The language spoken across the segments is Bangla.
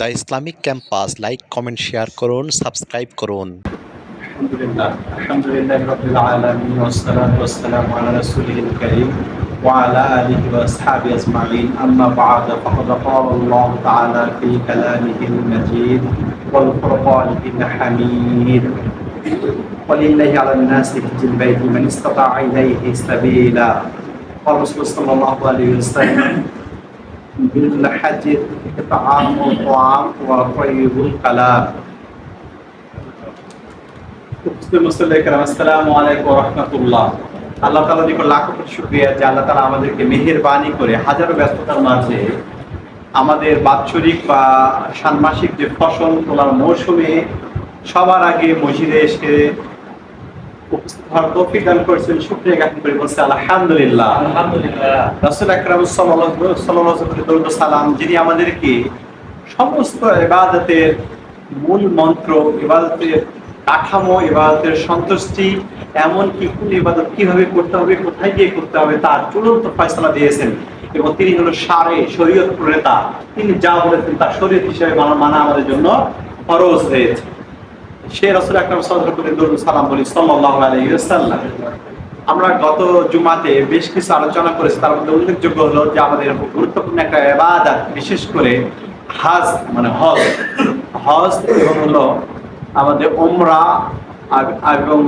the Islamic campus like comment share করুন সাবস্ক্রাইব করুন الحمد لله الحمد لله رب العالمين والصلاة والسلام على رسوله الكريم وعلى آله وأصحابه أجمعين أما بعد فقد قال الله تعالى في كلامه المجيد والفرقان الحميد ولله على الناس حج البيت من استطاع إليه سبيلا قال رسول صلى الله عليه وسلم بالحج إطعام الطعام وطيب الكلام উপস্থিত মুসল্লিকেরাম, আসসালামু আলাইকুম ওয়া রাহমাতুল্লাহ। আল্লাহ তাআলার নিকট লাখো কোটি শুকরিয়া যে আল্লাহ তাআলা আমাদেরকে মেহেরবানি করে হাজারো ব্যস্ততার মাঝে আমাদের বাৎসরিক বা ষান্মাসিক যে ফসল তোলার মৌসুমে সবার আগে মসজিদে এসে উপস্থিত হওয়ার তৌফিক দান করেছেন শুকরিয়া জ্ঞাপন করে বলছে আলহামদুলিল্লাহ। আলহামদুলিল্লাহ। রাসূল আকরাম সাল্লাল্লাহু সাল্লাল্লাহু আলাইহি দরুদ সালাম যিনি আমাদেরকে সমস্ত ইবাদতের মূল মন্ত্র ইবাদতের কাঠামো ইবাদতের সন্তুষ্টি এমনকি কোন ইবাদত কীভাবে করতে হবে কোথায় গিয়ে করতে হবে তার চূড়ান্ত ফয়সালা দিয়েছেন। এবং তিনি হলো সারে শরীয়ত প্রণেতা। তিনি যা বলেছেন তার শরীয়ত হিসেবে মানা মানা আমাদের জন্য ফরজ হয়েছে। সে রসুল আকরাম দরুদ সালাম বলি, সাল্লাল্লাহু আলাইহি আমরা গত জুমাতে বেশ কিছু আলোচনা করেছি, তার মধ্যে উল্লেখযোগ্য হলো যে আমাদের গুরুত্বপূর্ণ একটা এবাদাত বিশেষ করে হাজ মানে হজ। হজ এবং হলো আমাদের ওমরা এবং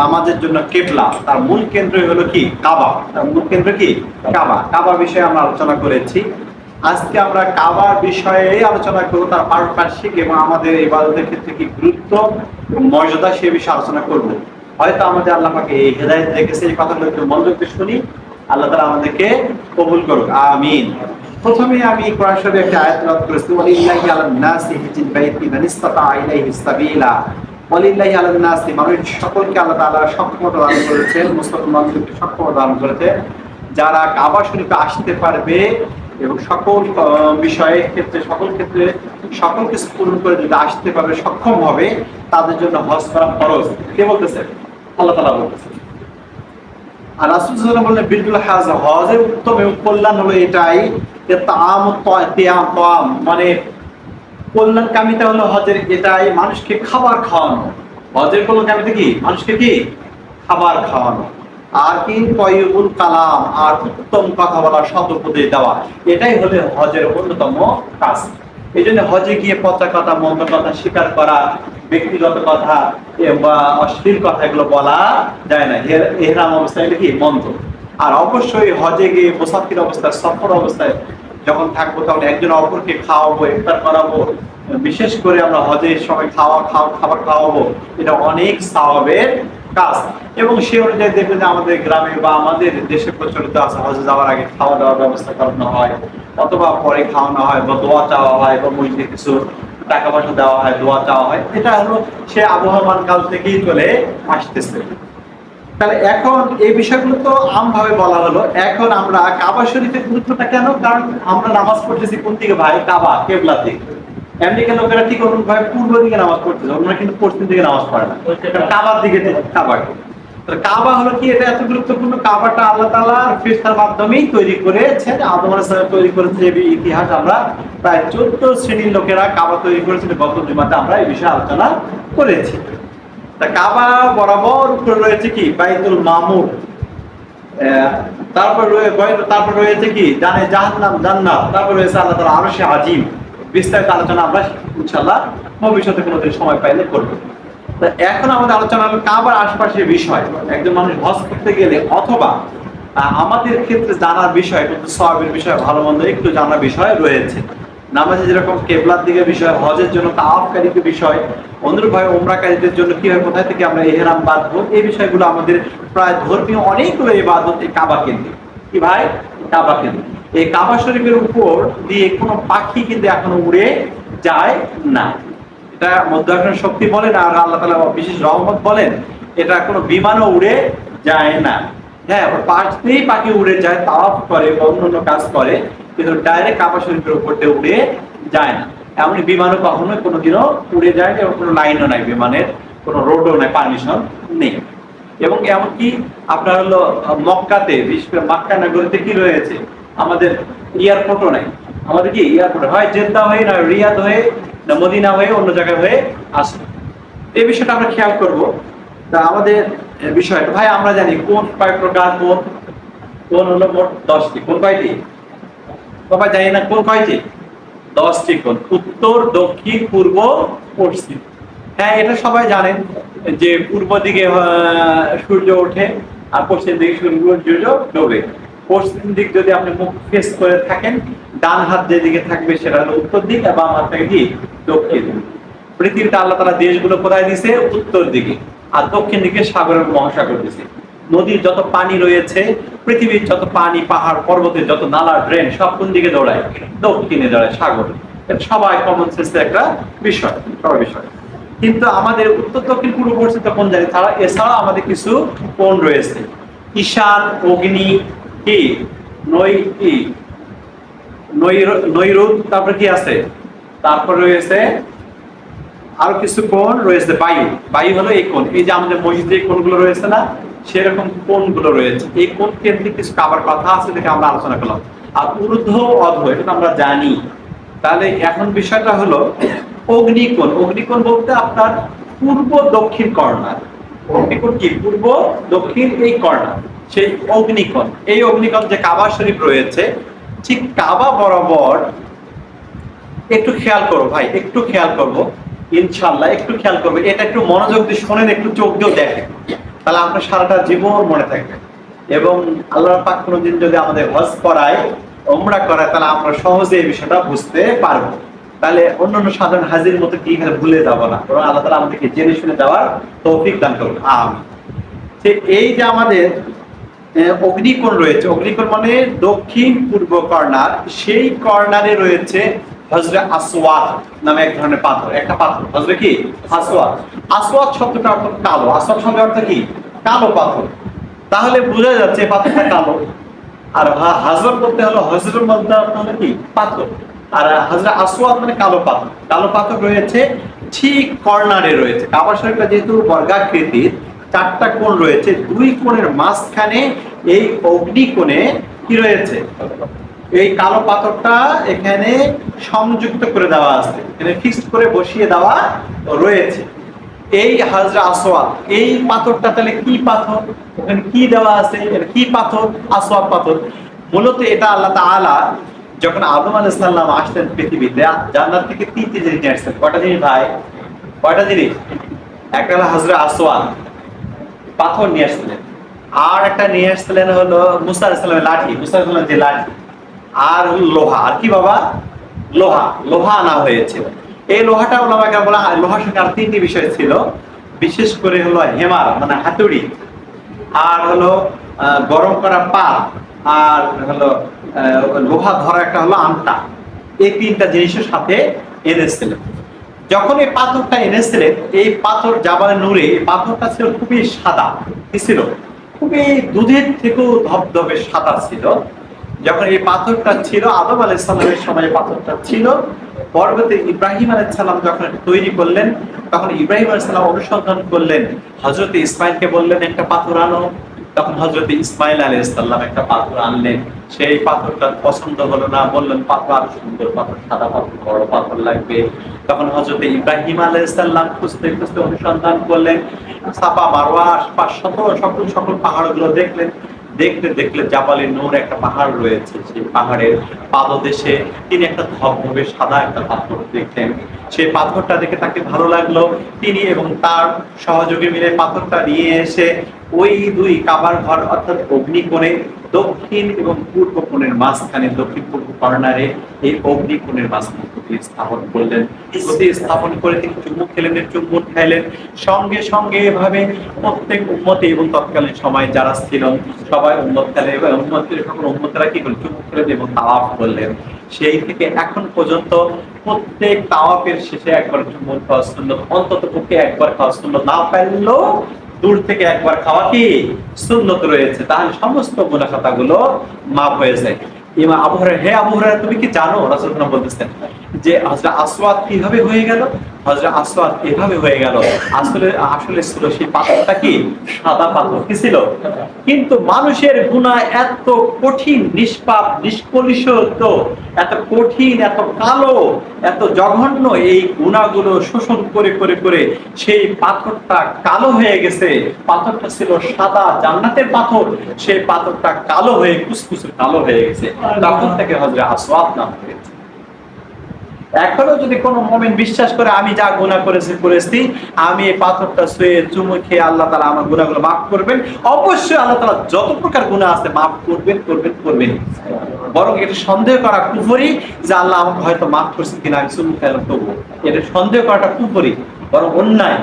নামাজের জন্য কেবলা, তার মূল কেন্দ্র হলো কি? কাবা। তার মূল কেন্দ্র কি? কাবা। কাবা বিষয়ে আমরা আলোচনা করেছি। আজকে আমরা কাবার বিষয়ে আলোচনা করব, তার পারিপার্শ্বিক এবং আমাদের ইবাদতের ক্ষেত্রে কি গুরুত্ব মর্যাদা সে বিষয়ে আলোচনা করব। হয়তো আমাদের আল্লাহ পাকে এই হেদায়ত রেখেছে এই কথাগুলো একটু মনোযোগ শুনি। আল্লাহ তালা আমাদেরকে কবুল করুক। আমিন। প্রথমে আমি কোরআন শরীফে একটা আয়াত তেলাওয়াত করেছি হিজিল ইলাইহি সাবিলা। মানুষ সকলকে আল্লাহ তাআলা সক্ষমতা দান করেছেন, মুসলমান মানুষকে সক্ষমতা দান করেছেন। যারা কাবা শরীফে আসতে পারবে এবং সকল আহ, বিষয়ের ক্ষেত্রে সকল ক্ষেত্রে সকল কিছু পূরণ করে যদি আসতে পারবে সক্ষম হবে তাদের জন্য হজ করা ফরজ। কে বলতেছে? আল্লাহ তাআলা বলতেছে। আর রাসূল বললেন হাজ হজের উত্তম এবং কল্যাণ হলো এটাই যে তাম তিয়াম তাম মানে কল্যাণ কামিতা হলো হজের এটাই মানুষকে খাবার খাওয়ানো। হজের কল্যাণ কামিতা কি? মানুষকে কি? খাবার খাওয়ানো। আর কি তয়বুল কালাম আর উত্তম কথা বলা দেওয়া। এটাই হলো হজের অন্যতম কাজ। এই জন্য হজে গিয়ে পচা কথা, মন্দ কথা স্বীকার করা, ব্যক্তিগত কথা বা অশ্লীল কথা এগুলো বলা যায় না। এহরাম অবস্থায় এটা কি? মন্দ। আর অবশ্যই হজে গিয়ে মুসাফির অবস্থায়, সফর অবস্থায় যখন থাকব তখন একজন অপরকে খাওয়াবো, ইফতার করাবো। বিশেষ করে আমরা হজের সময় খাওয়া খাওয়া খাবার খাওয়াবো। এটা অনেক সাওয়াবের কাজ। এবং সে অনুযায়ী দেখবে যে আমাদের গ্রামে বা আমাদের দেশে প্রচলিত আছে, হজে যাওয়ার আগে খাওয়া দাওয়ার ব্যবস্থা করানো হয়, অথবা পরে খাওয়ানো হয় বা দোয়া চাওয়া হয় বা মসজিদে কিছু টাকা পয়সা দেওয়া হয়, দোয়া চাওয়া হয়, এটা হলো সে আবহমান কাল থেকেই চলে আসতেছে। তাহলে এখন এই বিষয়গুলো তো আমভাবে বলা হলো, এখন আমরা কাবা শরীফের গুরুত্বটা কেন? কারণ আমরা নামাজ পড়তেছি কোন দিকে ভাই? কাবা কেবলা দিকে। আমেরিকার লোকেরা ঠিক ভাবে পূর্ব দিকে নামাজ পড়তেছে ওনারা কিন্তু পশ্চিম দিকে নামাজ পড়ে না। কাবার দিকে কাবা তাহলে কাবা হলো কি? এটা এত গুরুত্বপূর্ণ কাবাটা আল্লাহ তাআলা ফেরেশতার মাধ্যমেই তৈরি করেছেন। আদম সালাম তৈরি করেছে এই ইতিহাস আমরা প্রায় চোদ্দ শ্রেণির লোকেরা কাবা তৈরি করেছিল গত জুমাতে আমরা এই বিষয়ে আলোচনা করেছি। তা কাবা বরাবর উপরে রয়েছে কি? বাইতুল মামুর। আহ, তারপর তারপর রয়েছে কি? জানে জাহান্নাম জান্নাত। তারপর রয়েছে আল্লাহ তাআলা আরশে আজিম। বিস্তারিত আলোচনা আমরা, ইনশাআল্লাহ, ভবিষ্যতে কোনোদিন সময় পাইলে করব। তা এখন আমাদের আলোচনা হলো কাবার আশপাশের বিষয়, একজন মানুষ হজ করতে গেলে অথবা আমাদের ক্ষেত্রে জানার বিষয়, কিন্তু সবের বিষয়, ভালো মন্দ একটু জানার বিষয় রয়েছে। নামাজে যেরকম কেবলার দিকে বিষয়, হজের জন্য তাওয়াফকারীকে বিষয় অনুরূপভাবে ওমরাকারীদের জন্য কীভাবে, কোথায় থেকে আমরা এহরাম বাঁধবো, এই বিষয়গুলো আমাদের প্রায় ধর্মীয় অনেকগুলো এই কাবা কেন্দ্রিক। কি ভাই? কাবা কেন্দ্রিক। এই কাবা শরীফের উপর দিয়ে কোনো পাখি কিন্তু এখনও উড়ে যায় না। এটা মধ্যাকর্ষণ শক্তি বলেন আর আল্লাহ তালা বিশেষ রহমত বলেন, এটা কোনো বিমানও উড়ে যায় না। হ্যাঁ পাশ দিয়েই পাখি উড়ে যায়, তাওয়াফ করে বা অন্যান্য কাজ করে, কিন্তু ডাইরেক্ট কাবা শরীফের উপর দিয়ে উড়ে যায় না। এমন বিমানও কখনো কোনোদিনও উড়ে যায় না এবং কোনো লাইনও নাই বিমানের, কোনো রোডও নাই, পারমিশন নেই। এবং এমনকি আপনার হলো মক্কাতে, বিশেষ করে মক্কা নগরীতে কি রয়েছে? আমাদের এয়ারপোর্টও নাই। আমাদের কি এয়ারপোর্ট? হয় জেদ্দা হয়ে, না রিয়াদ হয়ে, না মদিনা হয়ে, অন্য জায়গায় হয়ে আসে। এই বিষয়টা আমরা খেয়াল করব। তা আমাদের বিষয়টা ভাই, আমরা জানি কোন কয় প্রকার, কোন কোন হলো মোট দশটি। কোন কয়টি? সবাই জানি না কোন কয়টি? দশটি কোন। উত্তর, দক্ষিণ, পূর্ব, পশ্চিম। হ্যাঁ এটা সবাই জানেন যে পূর্ব দিকে সূর্য ওঠে আর পশ্চিম দিকে সূর্য ডোবে। পশ্চিম দিক যদি আপনি মুখ ফেস করে থাকেন, ডান হাত যেদিকে থাকবে সেটা হলো উত্তর দিক এবং হাত থেকে কি? দক্ষিণ দিক। পৃথিবীতে আল্লাহ তালা দেশগুলো কোথায় দিছে? উত্তর দিকে। আর দক্ষিণ দিকে সাগরের মহাসাগর দিছে। নদীর যত পানি রয়েছে, পৃথিবীর যত পানি, পাহাড়, পর্বতের যত নালা, ড্রেন, সব কোন দিকে দৌড়ায়? দক্ষিণে দৌড়ায়, সাগর। সবাই কমন সেন্সের একটা বিষয় সবার বিষয়। কিন্তু আমাদের উত্তর, দক্ষিণ, পূর্ব পশ্চিম কোন জানি তারা, এছাড়াও আমাদের কিছু কোণ রয়েছে। ঈশান, অগ্নি কি? নৈ কি? নৈর- নৈরুত তারপরে কি আছে? তারপর রয়েছে আরও কিছু কোণ রয়েছে, বায়ু। বায়ু হলো এই কোণ। এই যে আমাদের মসজিদে কোণগুলো রয়েছে না, সেরকম কোণগুলো রয়েছে। এই কোণ কেন্দ্রিক কিছু আবার কথা আছে দেখে আমরা আলোচনা করলাম। আর ঊর্ধ্ব অধ এটা আমরা জানি। তাহলে এখন বিষয়টা হলো অগ্নিকোণ। অগ্নিকোণ বলতে আপনার পূর্ব দক্ষিণ কর্নার। অগ্নিকোণ কি? পূর্ব দক্ষিণ এই কর্নার। সেই অগ্নিকোণ। এই অগ্নিকোণ যে কাবা শরীফ রয়েছে, ঠিক কাবা বরাবর একটু খেয়াল করো ভাই, একটু খেয়াল করব। ইনশাল্লাহ একটু খেয়াল করবে। এটা একটু মনোযোগ দিয়ে শোনেন, একটু চোখ দিয়েও দেখেন। তাহলে আপনার সারাটা জীবন মনে থাকবে। এবং আল্লাহ পাক কোনোদিন যদি আমাদের হজ করায় ওমরা করায়, তাহলে আমরা সহজে এই বিষয়টা বুঝতে পারব। তাহলে অন্যান্য সাধারণ হাজির মতো কি ভুলে যাব না। কারণ আল্লাহ তালা আমাদেরকে জেনে শুনে যাওয়ার তৌফিক দান করুন। আমি এই যে আমাদের অগ্নিকোণ রয়েছে। অগ্নিকোণ মানে দক্ষিণ পূর্ব কর্নার। সেই কর্নারে রয়েছে হজরে নামে এক ধরনের পাথর। একটা পাথর। হজরে কি? শব্দটা অর্থ কালো। অর্থ কি? কালো পাথর। তাহলে বোঝা যাচ্ছে পাথরটা কালো। আর হা- হাজরত বলতে হলো হজরত বলতে কি? পাথর। আর হাজরা আসওয়াদ মানে কালো পাথর। কালো পাথর রয়েছে, ঠিক কর্নারে রয়েছে। কাবা শরীফটা যেহেতু বর্গাকৃতির চারটা কোণ রয়েছে, দুই কোণের মাঝখানে এই অগ্নি কোণে কি রয়েছে? এই কালো পাথরটা এখানে সংযুক্ত করে দেওয়া আছে, এখানে ফিক্সড করে বসিয়ে দেওয়া রয়েছে। এই হাজরা আসওয়াদ, এই পাথরটা তাহলে কি পাথর? ওখানে কি দেওয়া আছে? কি পাথর? আসওয়াদ পাথর। মূলত এটা আল্লাহ তাআলা যখন আদম আলাইহিস সালাম আসলেন পৃথিবীতে, জান্নাত থেকে তিনটি জিনিস নিয়ে আসছেন। কয়টা জিনিস ভাই? কয়টা জিনিস? একটা হাজরা আসওয়াদ। পাথর নিয়ে আসছিলেন। আর একটা নিয়ে আসছিলেন হলো মুসা ইসলামের লাঠি, মুসা ইসলামের যে লাঠি। আর লোহা। আর কি বাবা? লোহা। লোহা আনা হয়েছিল এই লোহাটা ওলামাকে বলা সঙ্গে আর তিনটি বিষয় ছিল। বিশেষ করে হলো হেমার মানে হাতুড়ি। আর হলো গরম করা পা আর হলো লোহা ধরা একটা হলো আমটা এই তিনটা জিনিসের সাথে এনেছিলেন যখন এই পাথরটা এনেছিলেন, এই পাথর জাবালে নূরে, এই পাথরটা ছিল খুবই সাদা, কি ছিল? খুবই দুধের থেকেও ধবধবে সাদা ছিল। যখন এই পাথরটা ছিল, আদম আলাইসাল্লামের সময় পাথরটা ছিল পর্বতে ইব্রাহিম আলাইসাল্লাম যখন তৈরি করলেন, তখন ইব্রাহিম আলাইসাল্লাম অনুসন্ধান করলেন হজরত ইসমাইলকে বললেন, একটা পাথর আনো। তখন হজরত ইসমাইল আলী ইসলাম একটা পাথর আনলেন। সেই পাথরটা পছন্দ হলো না, বললেন, পাথর আরও সুন্দর, পাথর সাদা পাথর, বড় পাথর লাগবে। তখন হজরত ইব্রাহিম আলী ইসলাম খুঁজতে খুঁজতে অনুসন্ধান করলেন। সাপা মারোয়া আশপাশ সকল সকল পাহাড়গুলো দেখলেন। দেখতে দেখলে জাপালি নূর একটা পাহাড় রয়েছে, সেই পাহাড়ের পাদদেশে তিনি একটা ধবধবে সাদা একটা পাথর দেখলেন। সেই পাথরটা দেখে তাকে ভালো লাগল। তিনি এবং তার সহযোগী মিলে পাথরটা নিয়ে এসে ওই দুই কাবার ঘর অর্থাৎ অগ্নিকোণে দক্ষিণ এবং পূর্ব কোণের মাঝখানে দক্ষিণ পূর্ব কর্নারে এই অগ্নিকোণের মাঝখানে প্রতি স্থাপন করলেন। প্রতি স্থাপন করে তিনি চুমুক খেলেন চুম্বন খাইলেন। সঙ্গে সঙ্গে এভাবে প্রত্যেক উন্মতে এবং তৎকালীন সময় যারা ছিল, সবাই উন্মত খেলে এবং উন্মতের সকল উন্মতেরা কি করলেন? চুমুক খেলেন এবং তাওয়াফ করলেন। সেই থেকে এখন পর্যন্ত প্রত্যেক তাওয়াফের শেষে একবার চুম্বন খাওয়া সুন্নত অন্তত পক্ষে একবার খাওয়া সুন্নত না পারলেও দূর থেকে একবার খাওয়া কি সুন্নত রয়েছে? তাহলে সমস্ত গুণাখাতা গুলো মাফ হয়ে যায়। ইমা আবহাওয়া হে আবহাওয়া তুমি কি জানো? রাসুল বলতেছেন যে আসওয়াদ কীভাবে হয়ে গেল? হজরত আসওয়াদ এভাবে হয়ে গেল। আসলে আসলে ছিল সেই পাথরটা কি? সাদা পাথর। কি ছিল? কিন্তু মানুষের গুণা এত কঠিন, নিষ্পাপ, নিষ্কলুষিত, এত কঠিন, এত কালো, এত জঘন্য এই গুণাগুলো শোষণ করে করে করে সেই পাথরটা কালো হয়ে গেছে। পাথরটা ছিল সাদা, জান্নাতের পাথর। সেই পাথরটা কালো হয়ে, কুসকুসে কালো হয়ে গেছে। তখন থেকে আসওয়াদ নাম। হয়েছে এখনও যদি কোনো মোমেন বিশ্বাস করে, আমি যা গুণা করেছি করেছি, আমি এই পাথরটা শুয়ে চুমু খেয়ে আল্লাহ তালা আমার গুণাগুলো মাফ করবেন। অবশ্যই আল্লাহ তালা যত প্রকার গুণা আছে মাফ করবেন করবেন করবেন। বরং এটা সন্দেহ করা কুফরি যে আল্লাহ আমাকে হয়তো মাফ করছে কিনা, আমি চুমু খেলাম তবু। এটা সন্দেহ করাটা কুফরি, বরং অন্যায়।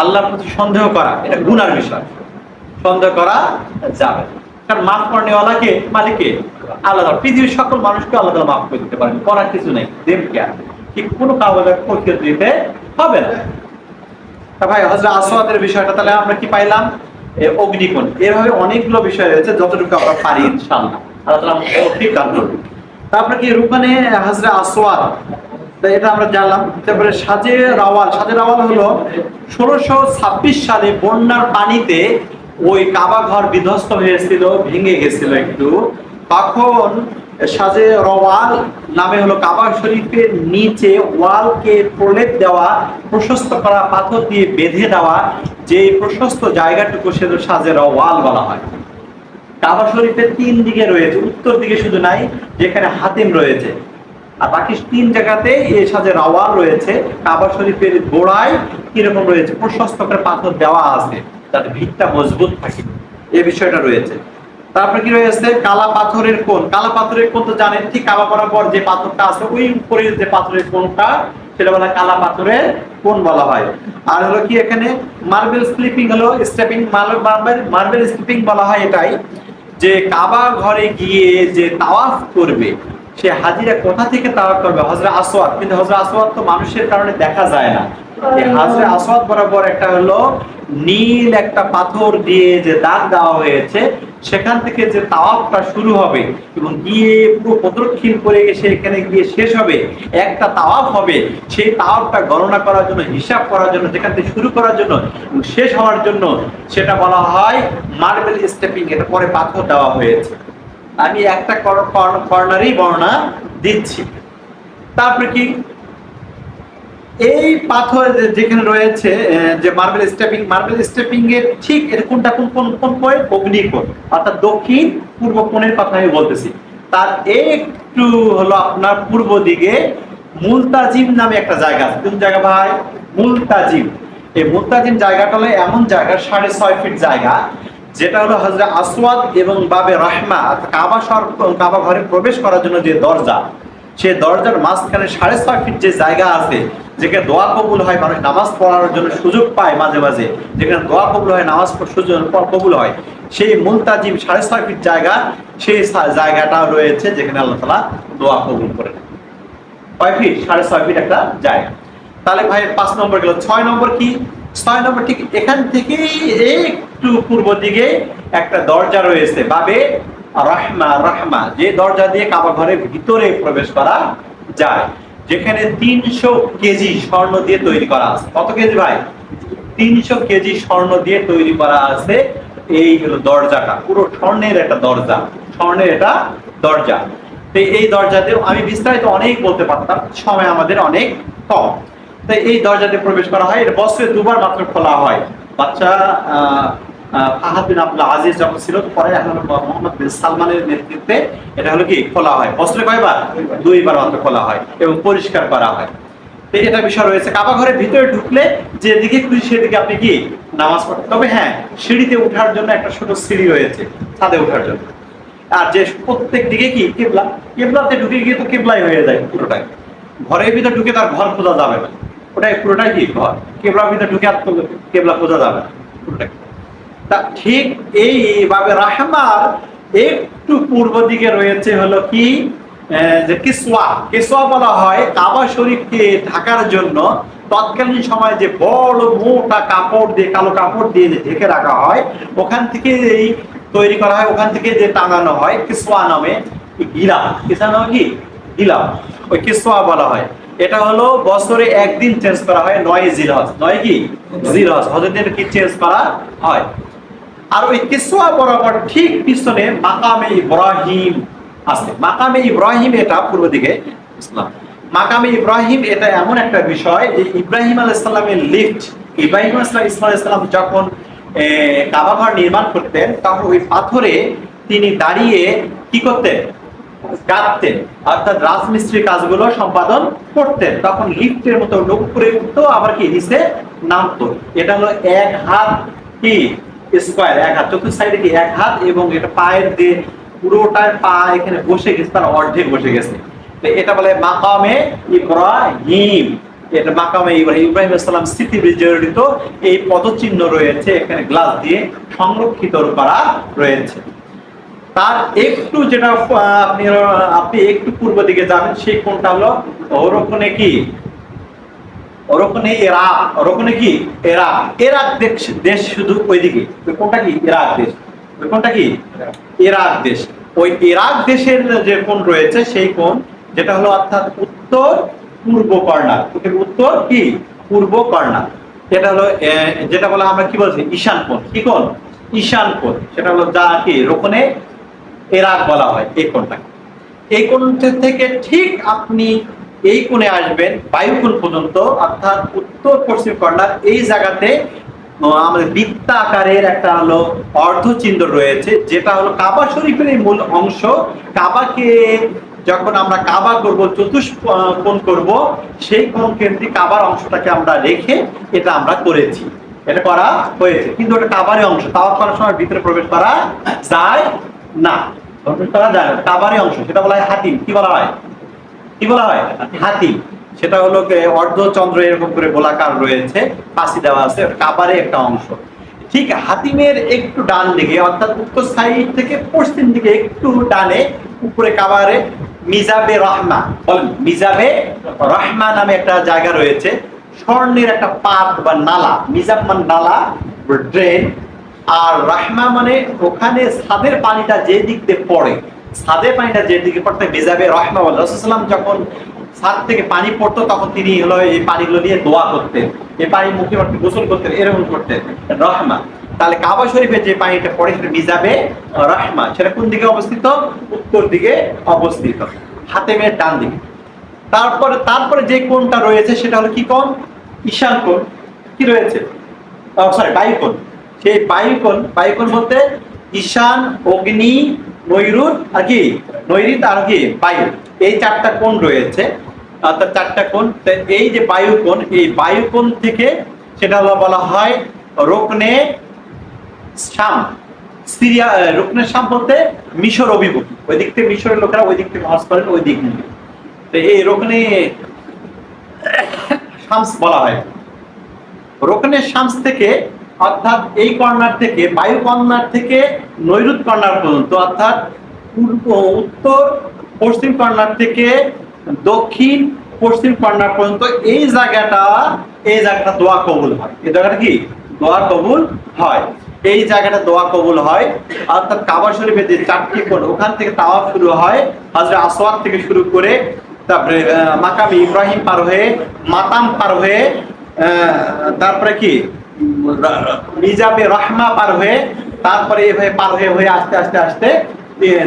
আল্লাহর প্রতি সন্দেহ করা, এটা গুনার বিষয়। সন্দেহ করা যাবে। কারণ মাফ করেওয়ালাকে মালিকে আল্লাহ পৃথিবীর সকল মানুষকে আল্লাহ তাআলা মাফ করে দিতে পারেন, করার কিছু নেই, দেব জ্ঞান ঠিক কোনো কাগজে প্রক্রিয়া দিতে হবে না। তা ভাই আসওয়াদের বিষয়টা তাহলে আমরা কি পাইলাম? অগ্নিকোণ। এভাবে অনেকগুলো বিষয় রয়েছে, যতটুকু আমরা পারি, ইনশাআল্লাহ। আল্লাহ করুন। তারপরে কি তো এটা আমরা জানলাম। তারপরে সাজে রাওয়াল। সাজে রাওয়াল হলো ষোলোশো ছাব্বিশ সালে বন্যার পানিতে ওই কাবা ঘর বিধ্বস্ত হয়েছিল, ভেঙে গেছিল একটু। তখন সাজে রওয়াল নামে হলো কাবা শরীফের নিচে ওয়ালকে প্রলেপ দেওয়া, প্রশস্ত করা, পাথর দিয়ে বেঁধে দেওয়া যে প্রশস্ত জায়গাটুকু সে সাজে রওয়াল বলা হয়। কাবা শরীফের তিন দিকে রয়েছে, উত্তর দিকে শুধু নাই, যেখানে হাতিম রয়েছে। আর বাকি তিন জায়গাতে এই সাথে রাওয়াল রয়েছে, কাবা শরীফের গোড়ায় কীরকম রয়েছে, প্রশস্ত করে পাথর দেওয়া আছে যাতে ভিতটা মজবুত থাকে, এ বিষয়টা রয়েছে। তারপরে কি রয়েছে কালা পাথরের কোন কালা পাথরের কোন তো জানেন, ঠিক কাবা বরাবর যে পাথরটা আছে, ওই উপরে যে পাথরের কোনটা সেটা বলা কালা পাথরের কোন বলা হয়। আর হলো কি এখানে? মার্বেল স্লিপিং হলো স্টেপিং মার্বেল মার্বেল স্লিপিং বলা হয় এটাই যে কাবা ঘরে গিয়ে যে তাওয়াফ করবে, সে হাজিরা কোথা থেকে তাওয়াফ করবে? হজরা আসওয়াদ। কিন্তু হজরত আসওয়াদ তো মানুষের কারণে দেখা যায় না। হাজরে আসওয়াদ বরাবর একটা হলো নীল একটা পাথর দিয়ে যে দাগ দেওয়া হয়েছে সেখান থেকে যে তাওয়াফটা শুরু হবে এবং গিয়ে পুরো প্রদক্ষিণ করে এসে এখানে গিয়ে শেষ হবে, একটা তাওয়াফ হবে, সেই তাওয়াফটা গণনা করার জন্য, হিসাব করার জন্য, যেখান থেকে শুরু করার জন্য শেষ হওয়ার জন্য সেটা বলা হয় মার্বেল স্টেপিং, এটা পরে পাথর দেওয়া হয়েছে। আমি একটা কর্নারই বর্ণনা দিচ্ছি। তারপরে কি? এই পাথর যেখানে রয়েছে যে মার্বেল স্টেপিং মার্বেল স্টেপিং এর ঠিক এর কোনটা, কোন কোন কোন কোণ অগ্নিকোণ। অর্থাৎ দক্ষিণ, পূর্ব কোণের কথা আমি বলতেছি। তার একটু হলো আপনার পূর্ব দিকে মুলতাজিম নামে একটা জায়গা আছে। কোন জায়গা ভাই? মুলতাজিম। এই মুলতাজিম জায়গাটা হলো এমন জায়গা, সাড়ে ছয় ফিট জায়গা, যেটা হলো হজরত আসওয়াদ এবং বাবে রাহমা কাবা শহর, কাবা ঘরে প্রবেশ করার জন্য যে দরজা, সে দরজার মাঝখানে সাড়ে ছয় ফিট যে জায়গা আছে যেখানে দোয়া কবুল হয়, মানুষ নামাজ পড়ার জন্য সুযোগ পায় মাঝে মাঝে। যেখানে দোয়া কবুল হয়, নামাজ সুযোগ কবুল হয়। সেই মুলতাজিম সাড়ে ছয় ফিট জায়গা, সেই জায়গাটা রয়েছে যেখানে আল্লাহ তালা দোয়া কবুল করে কয় ফিট, সাড়ে ছয় ফিট একটা জায়গা। তাহলে ভাই, পাঁচ নম্বর গেল। ছয় নম্বর কি? ছয় নম্বর ঠিক এখান থেকে একটু পূর্ব দিকে একটা দরজা রয়েছে, বাবে রাহমা রাহমা। যে দরজা দিয়ে কাবা ঘরের ভিতরে প্রবেশ করা যায়। যেখানে তিনশো কেজি স্বর্ণ দিয়ে তৈরি করা আছে। কত কেজি ভাই? তিনশো কেজি স্বর্ণ দিয়ে তৈরি করা আছে। এই হলো দরজাটা। পুরো স্বর্ণের একটা দরজা। স্বর্ণের এটা দরজা। তো এই দরজাতে আমি বিস্তারিত অনেক বলতে পারতাম। সময় আমাদের অনেক কম। তাই এই দরজাতে প্রবেশ করা হয়। এটা বছরে দুবার মাত্র খোলা হয়। বাচ্চা ফাহাদ বিন আব্দুল্লাহ আজিজ যখন ছিল পরে এখন মোহাম্মদ বিন সালমানের নেতৃত্বে এটা হলো কি? খোলা হয়। বছরে কয়বার? দুইবার মাত্র খোলা হয় এবং পরিষ্কার করা হয়। তো এটা বিষয় রয়েছে কাবা ঘরের ভিতরে ঢুকলে যেদিকে খুশি সেদিকে আপনি কি? নামাজ পড়তে তবে হ্যাঁ সিঁড়িতে ওঠার জন্য একটা ছোট সিঁড়ি রয়েছে ছাদে ওঠার জন্য। আর যে প্রত্যেক দিকে কি? কেবলা। কেবলাতে ঢুকে গিয়ে তো কেবলাই হয়ে যায় পুরোটাই। ঘরের ভিতরে ঢুকে তার ঘর খোঁজা যাবে না। ওটাই পুরোটাই কি? ঘর। কেবলার ভিতরে ঢুকে আর কেবলা খোঁজা যাবে না। পুরোটাই। তা ঠিক এইভাবে রাহমার একটু পূর্ব দিকে রয়েছে হলো কি যে কিসওয়া। কিসওয়া বলা হয় কাবা শরীফকে ঢাকার জন্য। তৎকালীন সময় যে বড় মোটা কাপড় দিয়ে, কালো কাপড় দিয়ে ঢেকে রাখা হয়, ওখান থেকে এই তৈরি করা হয়, ওখান থেকে যে টাঙানো হয়, কিসওয়া নামে গিলা কিসা নামে কি? গিলা ওই কিসওয়া বলা হয়। এটা হলো বছরে একদিন চেঞ্জ করা হয়, নয় জিলহজ। নয় কি? জিলহজ। হজরতের কি চেঞ্জ করা হয়? আর ওই কিসওয়া বরাবর ঠিক পিছনে মাকামে ইব্রাহিম আছে। মাকামে ইব্রাহিম এটা পূর্ব দিকে ইসলাম মাকামে ইব্রাহিম এটা এমন একটা বিষয় যে ইব্রাহিম আলাইহিস সালামের লিফট ইব্রাহিম আলাইহিস ইসলাম যখন আহ, কাবা ঘর নির্মাণ করতেন তখন ওই পাথরে তিনি দাঁড়িয়ে কি করতেন? গাঁথতেন অর্থাৎ রাজমিস্ত্রির কাজগুলো সম্পাদন করতেন। তখন লিফটের মতো লোক করে উঠতো আবার কি নিচে নামতো। এটা হলো এক হাত কি? স্কোয়ার এক হাত। চতুর্থ সাইডে কি এক হাত? এবং এটা পায়ের দিয়ে পুরোটার পা এখানে বসে গেছে, তার অর্ধেক বসে গেছে। তো এটা বলে মাকামে ইব্রাহিম। এটা মাকামে ইব্রাহিম। ইব্রাহিম ইসলাম স্মৃতি বিজড়িত। এই পদচিহ্ন রয়েছে, এখানে গ্লাস দিয়ে সংরক্ষিত করা রয়েছে। তার একটু যেটা আপনি আপনি একটু পূর্ব দিকে যাবেন সেই কোনটা হলো? ওরকনে কি? ওরকনে ইরাক ওরকনে কি? ইরাক। ইরাক দেশ দেশ শুধু ওইদিকে। কোনটা কি? ইরাক দেশ। কোনটা কি? ইরাক দেশ। ওই ইরাক দেশের যে কোন রয়েছে, সেই কোন যেটা হলো অর্থাৎ উত্তর পূর্ব কর্নার। উত্তর কি? পূর্ব কর্নার। এটা হলো যেটা বলে আমরা কি বলছি? ঈশান কোণ। কি কোণ? ঈশান কোণ। সেটা হলো যা কি? রোকনে এরাক বলা হয়, এই কোণটাকে। এই কোণ থেকে ঠিক আপনি এই কোণে আসবেন বায়ুকোণ পর্যন্ত, অর্থাৎ উত্তর পশ্চিম কর্নার এই জায়গাতে আমাদের বৃত্তা আকারের একটা হলো অর্ধচিহ্ন রয়েছে, যেটা হলো কাবা শরীফের এই মূল অংশ। কাবাকে যখন আমরা কাবা করব চতুষ কোণ করব, সেই কোণ কেন্দ্রিক কাবার অংশটাকে আমরা রেখে এটা আমরা করেছি। এটা করা হয়েছে। কিন্তু ওটা কাবারই অংশ। তাওয়াফ করার সময় ভিতরে প্রবেশ করা যায় না। প্রবেশ করা যায় না। কাবারই অংশ। সেটা বলা হয় হাতিম। কি বলা হয়? কি বলা হয়? হাতিম সেটা হলো অর্ধচন্দ্র এরকম করে গোলাকার রয়েছে পাশি দেওয়া আছে কাবারে একটা অংশ। ঠিক হাতিমের একটু ডান দিকে, অর্থাৎ উত্তর সাইড থেকে পশ্চিম দিকে একটু ডানে, উপরে কাবারে মিজাবে রহমা মিজাবে রহমা নামে একটা জায়গা রয়েছে। স্বর্ণের একটা পাত বা নালা, মিজাব মানে নালা ড্রেন। আর রাহমা মানে ওখানে ছাদের পানিটা যে দিক দিয়ে পড়ে ছাদের পানিটা যেদিকে পড়তে মেজাবে রহমা বলে রসুলাম যখন ছাদ থেকে পানি পড়তো, তখন তিনি হলো এই পানিগুলো নিয়ে দোয়া করতেন। এই পানি মুখে মুখে গোসল করতেন, এরকম করতেন। রহমা। তাহলে কাবা শরীফে যে পানিটা পড়ে, সেটা মিজাবে রহমা। সেটা কোন দিকে অবস্থিত? উত্তর দিকে অবস্থিত। হাতেমের ডান দিকে। তারপরে তারপরে যে কোণটা রয়েছে, সেটা হলো কি কোণ? ঈশান কোণ। কি রয়েছে? সরি বায়ুকোণ সেই বায়ুকোণ বায়ুকোণ বলতে ঈশান, অগ্নি নৈরুত আর কি? নৈরিত আর কি? বায়ু। এই চারটা কোণ রয়েছে। অর্থাৎ চারটা কোণ। এই যে বায়ুকোণ এই বায়ুকোণ থেকে সেটা বলা হয় রোকনে শাম। সিরিয়া আহ, রুকনে শাম বলতে মিশর অভিমুখী। ওই দিক থেকে মিশরের লোকেরা ওই দিক থেকে হজ করেন ওই দিক মুখী তো এই রোকনে শামস বলা হয়। রোকনের শামস থেকে অর্থাৎ এই কর্নার থেকে বায়ু কর্নার থেকে নৈরুত কর্নার পর্যন্ত, অর্থাৎ পূর্ব, উত্তর, পশ্চিম কর্নার থেকে দক্ষিণ, পশ্চিম কর্নার পর্যন্ত, এই জায়গাটা এই জায়গাটা দোয়া কবুল হয়। এই জায়গাটা কি? দোয়া কবুল হয়। এই জায়গাটা দোয়া কবুল হয়। অর্থাৎ কাবা শরীফের যে চারটি কোণ, ওখান থেকে তাওয়া শুরু হয় হাজরা আসওয়াদ থেকে শুরু করে, তারপরে মাকাম ইব্রাহিম পার হয়ে, মাতাম পার হয়ে তারপরে কি? মিজাবে রহমা পার হয়ে, তারপরে এভাবে পার হয়ে হয়ে আস্তে আস্তে আস্তে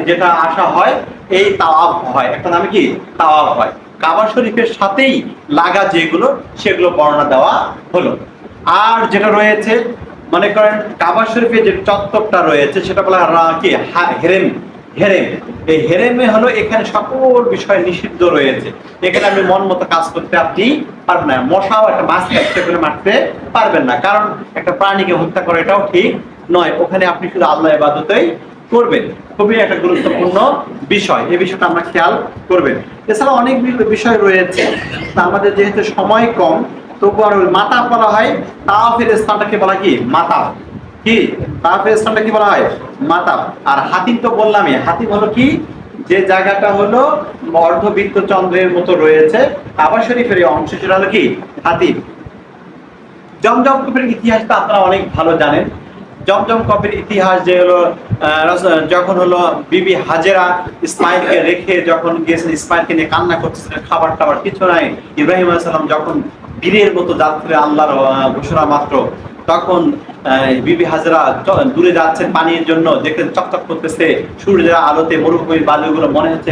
যেটা আসা হয়, এই তাওয়াফ হয়। একটা নামে কি? তাওয়াফ হয়। কাবা শরীফের সাথেই লাগা যেগুলো, সেগুলো বর্ণনা দেওয়া হলো। আর যেটা রয়েছে, মনে করেন, কাবা শরীফের যে চত্বরটা রয়েছে, সেটা বলা কি হেরেম। হেরেম। এই হেরেমে হলো এখানে সকল বিষয় নিষিদ্ধ রয়েছে। এখানে আপনি মন মতো কাজ করতে আপনি পারবেন না। মশাও একটা মাছ কাটতে করে মারতে পারবেন না। কারণ একটা প্রাণীকে হত্যা করা এটাও ঠিক নয়। ওখানে আপনি শুধু আল্লাহ ইবাদতেই করবেন। খুবই একটা গুরুত্বপূর্ণ বিষয়। এই বিষয়টা আমরা খেয়াল করবেন। এছাড়া অনেক বিষয় রয়েছে। আমাদের যেহেতু সময় কম, তবু আর মাতা বলা হয় তাওয়াফের স্থানটাকে বলা কি? মাতা কি? তাওয়াফের স্থানটা কি বলা হয়? মাতা আর হাতিম তো বললামই হাতিম হলো কি? যে জায়গাটা হলো অর্ধবৃত্ত চন্দ্রের মতো রয়েছে, কাবা শরীফের অংশ, সেটা হলো কি? হাতিম জমজম কূপের ইতিহাসটা আপনারা অনেক ভালো জানেন। জমজম কপের ইতিহাস যে হলো যখন হলো বিবি হাজেরা ইসমাইলকে রেখে যখন গিয়েছেন, ইসমাইলকে নিয়ে কান্না করতেছিলেন, খাবার টাবার কিছু নাই। ইব্রাহিম আলাইসাল্লাম যখন বীরের মতো যাত্রী আল্লাহর ঘোষণা মাত্র তখন বিবি হাজরা দূরে যাচ্ছেন পানির জন্য, দেখলেন চকচক করতেছে, সূর্যের আলোতে মরুভূমির বালুগুলো মনে হচ্ছে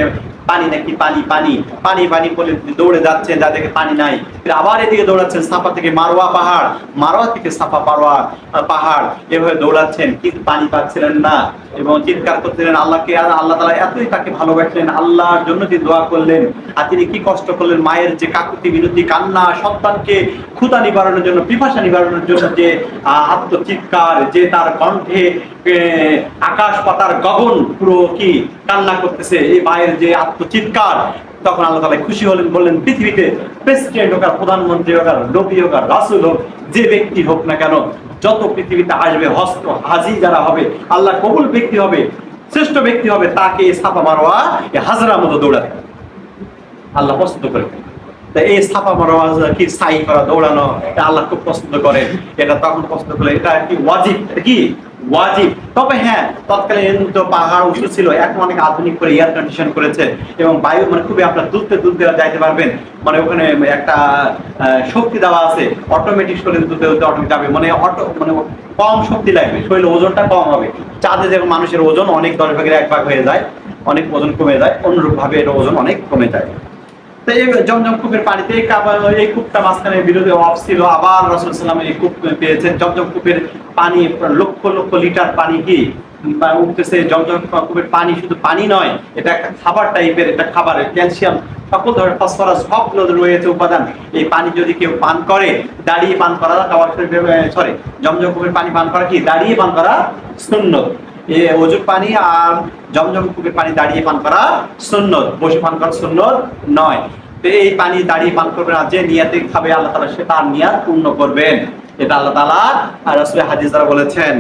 পানি নাকি পানি পানি। পানি পানি বলে দৌড়ে যাচ্ছেন যা দেখে পানি নাই। আবার এদিকে দৌড়াচ্ছেন সাফা থেকে মারোয়া পাহাড়, মারোয়া থেকে সাফা পারোয়া পাহাড়। এভাবে দৌড়াচ্ছেন কিন্তু পানি পাচ্ছিলেন না? এবং চিৎকার করছিলেন, আল্লাহকে আর আল্লাহ তালা এতই তাকে ভালোবাসলেন, আল্লাহর জন্য তিনি দোয়া করলেন। আর তিনি কি কষ্ট করলেন? মায়ের যে কাকুতি, বিনতি, কান্না, সন্তানকে ক্ষুধা নিবারণের জন্য, পিপাসা নিবারণের জন্য যে আত্মচিৎকার, যে তার কণ্ঠে আকাশ পাতার গগন পুরো কি কান্না করতেছে, এই মায়ের যে আত্মচিৎকার তখন আল্লাহ তালা খুশি হলেন, বললেন, পৃথিবীতে প্রেসিডেন্ট হোক আর প্রধানমন্ত্রী হোক আর নবী হোক আর রাসুল হোক, যে ব্যক্তি হোক না কেন, যত পৃথিবীতে আসবে, হস্ত হাজি যারা হবে, আল্লাহ কবুল ব্যক্তি হবে, শ্রেষ্ঠ ব্যক্তি হবে, তাকে ছাপা মারোয়া হাজরা মতো দৌড়াবে। আল্লাহ প্রস্তুত করে তা এই ছাপা মারোয়া কি সাই করা, দৌড়ানো, এটা আল্লাহ খুব পছন্দ করে এটা তখন পছন্দ করে এটা কি ওয়াজিব? এটা কি? ওয়াজিব। তবে হ্যাঁ তৎকালীন তো পাহাড় উঁচু ছিল, এখন অনেক আধুনিক করে এয়ার কন্ডিশন করেছে এবং বায়ু মানে খুবই আপনার দুধতে যাইতে পারবেন। মানে ওখানে একটা শক্তি দেওয়া আছে অটোমেটিক শরীর দুধতে অটোমেটিক যাবে। মানে অটো মানে কম শক্তি লাগবে, শরীরের ওজনটা কম হবে। চাঁদে যেমন মানুষের ওজন অনেক দশ ভাগের এক ভাগ হয়ে যায়, অনেক ওজন কমে যায় অনুরূপ ভাবে এর ওজন অনেক কমে যায়। তো এই জমজম পানিতে এই কূপটা মাঝখানে বিরোধী অফ ছিল আবার রসুল সাল্লাম এই কূপ পেয়েছেন জমজম কূপের পানি লক্ষ লক্ষ লিটার পানি কি উঠতেছে জমজম পানি শুধু পানি নয় এটা একটা খাবার টাইপের এটা খাবার ক্যালসিয়াম সকল ধরনের ফসফরাস সবগুলো রয়েছে উপাদান এই পানি যদি কেউ পান করে দাঁড়িয়ে পান করা সরি জমজম কূপের পানি পান করা কি দাঁড়িয়ে পান করা এ অজুর পানি আর জমজম কূপের পানি দাঁড়িয়ে পান করা সুন্নত, বসে পান করা সুন্নত নয়। তো এই পানি দাঁড়িয়ে পান করবে না, যে নিয়াতে খাবে আল্লাহ তালা সে তার নিয়াত পূর্ণ করবেন। এটা আল্লাহ তালা আর আসলে হাদিস দ্বারা বলেছেন।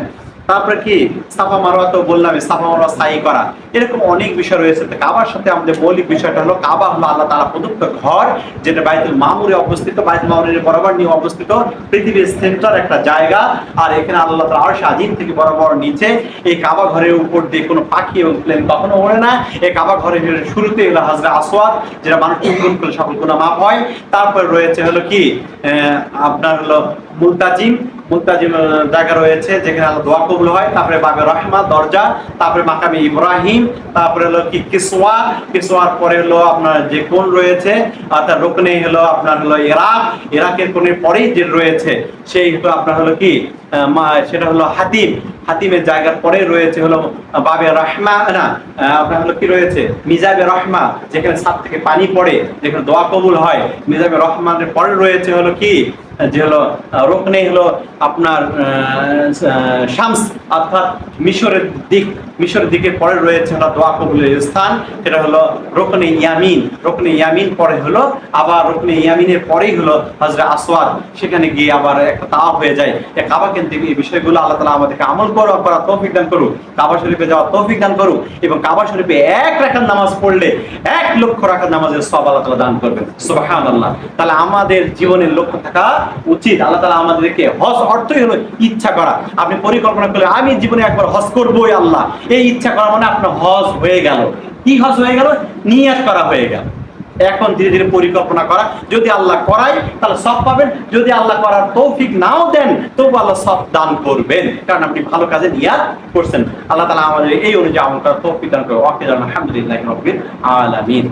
তারপরে কি? সাফা মারোয়া তো বললাম সাফা মারোয়া সাই করা। এরকম অনেক বিষয় রয়েছে। কাবার সাথে আমাদের মৌলিক বিষয়টা হলো, কাবা হলো আল্লাহ তালা প্রদত্ত ঘর, যেটা বাইতুল মামুরে অবস্থিত। বাইতুল মামুরের বরাবর নিয়ে অবস্থিত পৃথিবীর সেন্টার একটা জায়গা। আর এখানে আল্লাহ তালা আর স্বাধীন থেকে বরাবর নিচে, এই কাবা ঘরের উপর দিয়ে কোনো পাখি এবং প্লেন কখনো ওড়ে না। এই কাবা ঘরের শুরুতে হলো হাজরা আসওয়াদ, যেটা মানুষ চুম্বন করলে সকল গুণা মাপ হয়। তারপর রয়েছে হলো কি? আপনার হলো মুলতাজিম মুলতাজিম জায়গা রয়েছে যেখানে দোয়া কবুল হয়। তারপরে বাবে দরজা, তারপরে মাকামি ইব্রাহিম, তারপরে হলো কি কিসওয়া। কিসওয়ার পরে হলো আপনার যে কোন রয়েছে অর্থাৎ রোকনে হলো আপনার হলো ইরাক। ইরাকের কোণের পরেই যে রয়েছে, সেই হলো আপনার হলো কি সেটা হলো হাতিম। হাতিমের জায়গার পরে রয়েছে হলো বাবে রহমা, না আপনার হলো কি রয়েছে? মিজাবে রহমা, যেখানে ছাদ থেকে পানি পড়ে, যেখানে দোয়া কবুল হয়। মিজাবে রহমানের পরে রয়েছে হলো কি? যে হলো রোকনে হলো আপনার শামস, অর্থাৎ মিশরের দিক, মিশরের দিকে পরে রয়েছে হলো দোয়া কবুলের স্থান, সেটা হলো রোকনে ইয়ামিন। রোকনে ইয়ামিন পরে হলো, আবার রোকনে ইয়ামিনের পরেই হলো হজরা আসওয়াদ, সেখানে গিয়ে আবার একটা তাওয়াফ হয়ে যায়। কাবা কেন্দ্রিক এই বিষয়গুলো আল্লাহ তালা আমাদেরকে আমল করো করা তৌফিক দান করুক, কাবা শরীফে যাওয়া তৌফিক দান করুক এবং কাবা শরীফে এক রাখার নামাজ পড়লে এক লক্ষ রাখার নামাজের সব আল্লাহ তালা দান করবেন। সুবাহান আল্লাহ তাহলে আমাদের জীবনের লক্ষ্য থাকা উচিত। আল্লাহ তালা আমাদেরকে হজ অর্থই হলো ইচ্ছা করা। আপনি পরিকল্পনা করলে, আমি জীবনে একবার হজ করবোই আল্লাহ। এই ইচ্ছা করা মানে আপনার হজ হয়ে গেল। কি হজ হয়ে গেল? নিয়াত করা হয়ে গেল। এখন ধীরে ধীরে পরিকল্পনা করা। যদি আল্লাহ করায়, তাহলে সব পাবেন। যদি আল্লাহ করার তৌফিক নাও দেন, তবু আল্লাহ সব দান করবেন। কারণ আপনি ভালো কাজে নিয়াদ করছেন। আল্লাহ তালা আমাদের এই অনুযায়ী আমার তৌফিক দান করবে ওয়াকিদান আলহামদুলিল্লাহ আলামিন।